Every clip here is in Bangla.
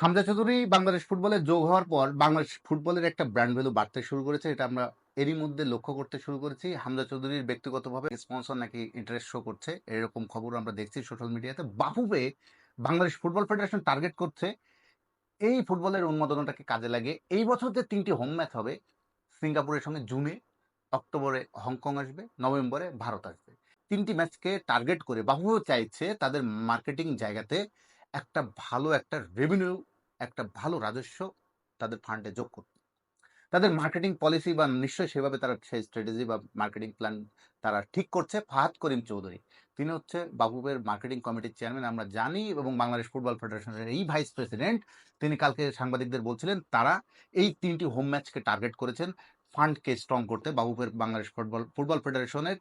হামজা চৌধুরী বাংলাদেশ ফুটবলে যোগ হওয়ার পর বাংলাদেশ ফুটবলের একটা ব্র্যান্ড ভ্যালু বাড়তে শুরু করেছে, এটা আমরা এরই মধ্যে লক্ষ্য করতে শুরু করেছি। হামজা চৌধুরীর ব্যক্তিগতভাবে স্পন্সর নাকি ইন্টারেস্ট শো করছে, এরকম খবর আমরা দেখছি সোশ্যাল মিডিয়াতে বাফুবে বাংলাদেশ ফুটবল ফেডারেশন টার্গেট করছে, এই ফুটবলের উন্মাদনাটাকে কাজে লাগে এই বছর যে তিনটি হোম ম্যাচ হবে, সিঙ্গাপুরের সঙ্গে জুনে অক্টোবরে হংকং আসবে, নভেম্বরে ভারত আসবে। তিনটি ম্যাচকে টার্গেট করে বাফুবে চাইছে তাদের মার্কেটিং জায়গাতে একটা ভালো একটা রেভিনিউ একটা ভালো রাজস্ব তাদের ফান্ডে যোগ করতে। তাদের মার্কেটিং পলিসি বা নিশ্চয়ই সেভাবে তারা সেই স্ট্র্যাটেজি বা মার্কেটিং প্ল্যান তারা ঠিক করছে ফাহাদ করিম চৌধুরী। তিনি হচ্ছে বাবুবের মার্কেটিং কমিটির চেয়ারম্যান আমরা জানি, এবং বাংলাদেশ ফুটবল ফেডারেশনের এই ভাইস প্রেসিডেন্ট তিনি কালকে সাংবাদিকদের বলছিলেন, তারা এই তিনটি হোম ম্যাচকে টার্গেট করেছেন ফান্ডকে স্ট্রং করতে। বাবুবের বাংলাদেশ ফুটবল ফুটবল ফেডারেশনের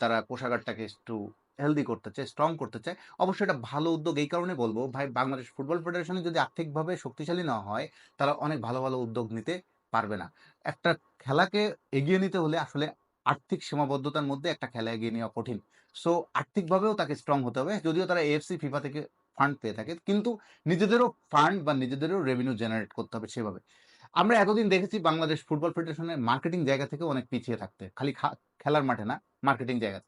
তারা কোষাগারটাকে একটু হেলদি করতে চায় স্ট্রং করতে চায়, অবশ্যই এটা ভালো উদ্যোগ। এই কারণে বলব, ভাই, বাংলাদেশ ফুটবল ফেডারেশনে যদি আর্থিকভাবে শক্তিশালী না হয়, তারা অনেক ভালো ভালো উদ্যোগ নিতে পারবে না। একটা খেলাকে এগিয়ে নিতে হলে আসলে আর্থিক সীমাবদ্ধতার মধ্যে একটা খেলা এগিয়ে নেওয়া কঠিন। সো আর্থিকভাবেও তাকে স্ট্রং হতে হবে। যদিও তারা এএফসি ফিফা থেকে ফান্ড পেয়ে থাকে, কিন্তু নিজেদেরও ফান্ড বা নিজেদেরও রেভিনিউ জেনারেট করতে হবে সেভাবে। আমরা এতদিন দেখেছি বাংলাদেশ ফুটবল ফেডারেশনের মার্কেটিং জায়গা থেকে অনেক পিছিয়ে থাকতে। খালি খেলার মাঠে না মার্কেটিং জায়গা।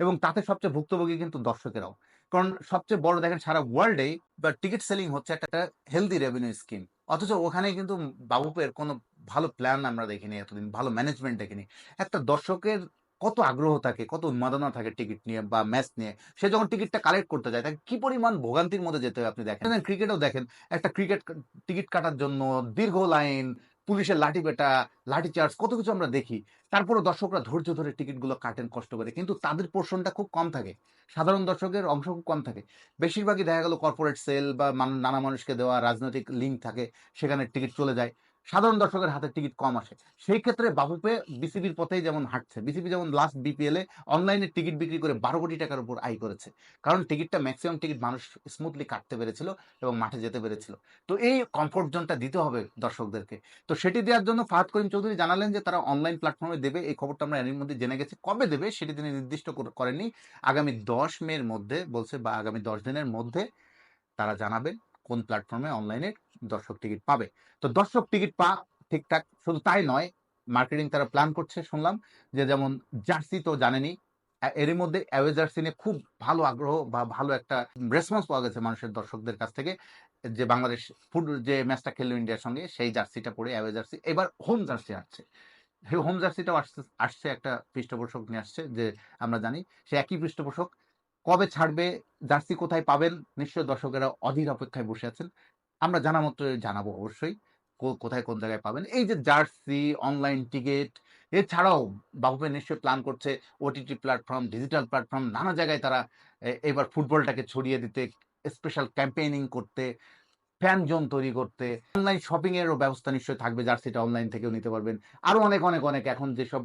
এবং তাতে সবচেয়ে ভুক্তভোগী কিন্তু দর্শকেরাও। কারণ সবচেয়ে বড় দেখেন সারা ওয়ার্ল্ডে বা টিকিট সেলিং হচ্ছে একটা হেলদি রেভিনিউ স্কিম অথচ ওখানে কিন্তু বাবুপের কোনো ভালো প্ল্যান আমরা দেখিনি এতদিন, ভালো ম্যানেজমেন্ট দেখিনি। একটা দর্শকের কত আগ্রহ থাকে, কত উন্মাদনা থাকে টিকিট নিয়ে বা ম্যাচ নিয়ে, সে যখন টিকিটটা কালেক্ট করতে যায়, তাকে কি পরিমাণ ভোগান্তির মধ্যে যেতে হয় আপনি দেখেন? ক্রিকেটও দেখেন, একটা ক্রিকেট টিকিট কাটার জন্য দীর্ঘ লাইন পুলিশের লাঠি বেটা, লাঠি চার্জ, কত কিছু আমরা দেখি। তারপরে দর্শকরা ধৈর্য ধরে টিকিটগুলো কাটেন, কষ্ট করে। কিন্তু তাদের পোর্শনটা খুব কম থাকে। সাধারণ দর্শকের অংশ খুব কম থাকে। বেশিরভাগই দেখা গেল কর্পোরেট সেল বা নানা মানুষকে দেওয়া রাজনৈতিক লিঙ্ক থাকে, সেখানে টিকিট চলে যায়। সাধারণ দর্শকের হাতে টিকিট কম আসে। সেই ক্ষেত্রে বাবুপে বিসিবির পথেই যেমন হাঁটছে, বিসিবি যেমন লাস্ট বিপিএল এ অনলাইনে টিকিট বিক্রি করে বারো কোটি টাকার উপর আয় করেছে। কারণ টিকিটটা ম্যাক্সিমাম টিকিট মানুষ স্মুথলি কাটতে পেরেছিল এবং মাঠে যেতে পেরেছিল। তো এই কমফোর্ট জোনটা দিতে হবে দর্শকদেরকে। তো সেটি দেওয়ার জন্য ফাহাদ করিম চৌধুরী জানালেন যে তারা অনলাইন প্ল্যাটফর্মে দেবে। এই খবরটা আমরা এর মধ্যে জেনে গেছি। কবে দেবে সেটি তিনি নির্দিষ্ট কর- করেননি। আগামী দশ মের মধ্যে বলছে বা আগামী দশ দিনের মধ্যে তারা জানাবেন কোন প্ল্যাটফর্মে অনলাইনে দর্শক টিকিট পাবে। তো দর্শক টিকিট পা ঠিকঠাক শুধু তাই নয় মার্কেটিং তারা প্ল্যান করছে, শুনলাম যে যেমন জার্সি তো জানেনি এরই মধ্যে অ্যাওয়ে জার্সি নিয়ে খুব ভালো আগ্রহ বা ভালো একটা রেসপন্স পাওয়া গেছে মানুষের দর্শকদের কাছ থেকে, যে বাংলাদেশ ফুট, যে ম্যাচটা খেললো ইন্ডিয়ার সঙ্গে, সেই জার্সিটা পরে অ্যাওয়ে জার্সি, এবার হোম জার্সি আসছে। হোম জার্সিটাও আসছে আসছে একটা পৃষ্ঠপোষক নিয়ে আসছে, যে আমরা জানি, সে একই পৃষ্ঠপোষক কবে ছাড়বে, জার্সি কোথায় পাবেন নিশ্চয় দর্শকেরা অধীর অপেক্ষায় বসে আছেন। আমরা জানা মতো জানাব অবশ্যই কোথায় কোন জায়গায় পাবেন। এই যে জার্সি, অনলাইন টিকিট, এছাড়াও বাবুপে নিশ্চয় প্ল্যান করছে ওটিটি প্ল্যাটফর্ম ডিজিটাল প্ল্যাটফর্ম নানা জায়গায় তারা এবার ফুটবলটাকে ছড়িয়ে দিতে স্পেশাল ক্যাম্পেইনিং করতে ফ্যান জোন তৈরি করতে অনলাইন শপিংয়েরও ব্যবস্থা নিশ্চয়ই থাকবে, জার্সিটা অনলাইন থেকেও নিতে পারবেন। আরও অনেক অনেক অনেক এখন যেসব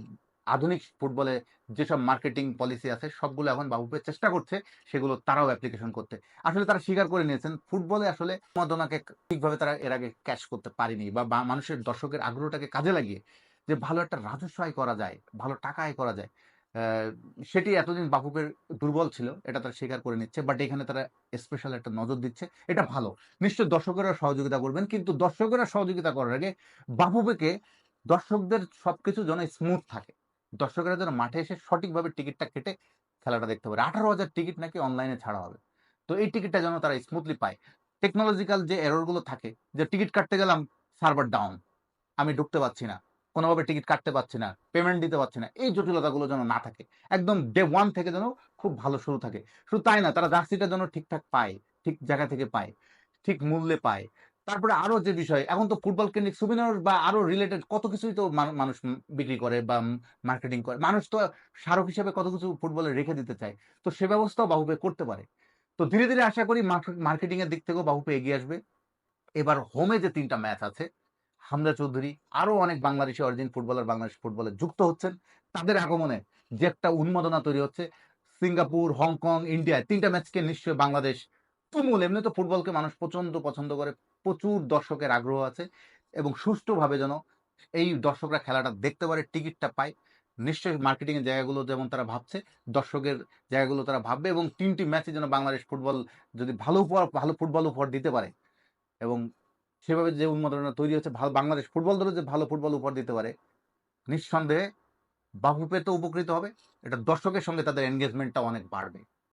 আধুনিক ফুটবলে যেসব মার্কেটিং পলিসি আছে, সবগুলো এখন বাবুপে চেষ্টা করছে, সেগুলো তারাও অ্যাপ্লিকেশন করতে। আসলে তারা স্বীকার করে নিয়েছেন, ফুটবলে আসলে উন্মাদনাকে ঠিকভাবে তারা এর আগে ক্যাশ করতে পারেনি বা মানুষের দর্শকের আগ্রহটাকে কাজে লাগিয়ে যে ভালো একটা রাজস্ব আয় করা যায়, ভালো টাকা আয় করা যায় সেটি এতদিন বাফুপের দুর্বল ছিল, এটা তারা স্বীকার করে নিচ্ছে বাট এখানে তারা স্পেশাল একটা নজর দিচ্ছে, এটা ভালো। নিশ্চয় দর্শকেরা সহযোগিতা করবেন, কিন্তু দর্শকেরা সহযোগিতা করার আগে বাফুপেকে দর্শকদের সবকিছু যেন স্মুথ থাকে। দর্শকেরা যেন মাঠে এসে সঠিকভাবে টিকিটটা কেটে খেলাটা দেখতে পারে। আঠারো হাজার টিকিট নাকি অনলাইনে ছাড়া হবে। তো এই টিকিটটা যেন তারা স্মুথলি পায়। টেকনোলজিক্যাল যে এররগুলো থাকে, যে টিকিট কাটতে গেলাম সার্ভার ডাউন আমি ঢুকতে পারছি না, কোনোভাবে টিকিট কাটতে পারছি না পেমেন্ট দিতে পারছি না, এই জটিলতাগুলো যেন না থাকে। একদম ডে ওয়ান থেকে যেন খুব ভালো শুরু থাকে। শুধু তাই না, তারা জার্সিটা যেন ঠিকঠাক পায়, ঠিক জায়গা থেকে পায়, ঠিক মূল্যে পায়। তারপরে আরও যে বিষয়, এখন তো ফুটবল কেন্দ্রিক সুবিনার বা আরও রিলেটেড কত কিছুই তো মানুষ বিক্রি করে বা মার্কেটিং করে। মানুষ তো স্মারক হিসেবে কত কিছু ফুটবলে রেখে দিতে চায়। তো সে ব্যবস্থাও বাহুপে করতে পারে। তো ধীরে ধীরে আশা করি মার্কেটিং এর দিক থেকেও বাহুপে এগিয়ে আসবে। এবার হোমে যে তিনটা ম্যাচ আছে, হামজা চৌধুরী, আরও অনেক বাংলাদেশি অরিজিন ফুটবলার বাংলাদেশ ফুটবলে যুক্ত হচ্ছেন। তাদের আগমনে যে একটা উন্মাদনা তৈরি হচ্ছে, সিঙ্গাপুর, হংকং ইন্ডিয়া তিনটা ম্যাচকে নিশ্চয়ই বাংলাদেশ তুমুল। এমনি তো ফুটবলকে মানুষ প্রচণ্ড পছন্দ করে। প্রচুর দর্শকের আগ্রহ আছে এবং সুষ্ঠুভাবে যেন এই দর্শকরা খেলাটা দেখতে পারে, টিকিটটা পায়। নিশ্চয়ই মার্কেটিংয়ের জায়গাগুলো যেমন তারা ভাবছে, দর্শকের জায়গাগুলো তারা ভাববে এবং তিনটি ম্যাচে যেন বাংলাদেশ ফুটবল যদি ভালো উপহার, ভালো ফুটবল উপহার দিতে পারে এবং সেভাবে যে উন্মাদনা তৈরি হচ্ছে, ভালো বাংলাদেশ ফুটবল দলও যে ভালো ফুটবল উপহার দিতে পারে, নিঃসন্দেহে বাফুফে তো উপকৃত হবে, এটা দর্শকের সঙ্গে তাদের এনগেজমেন্টটা অনেক বাড়বে।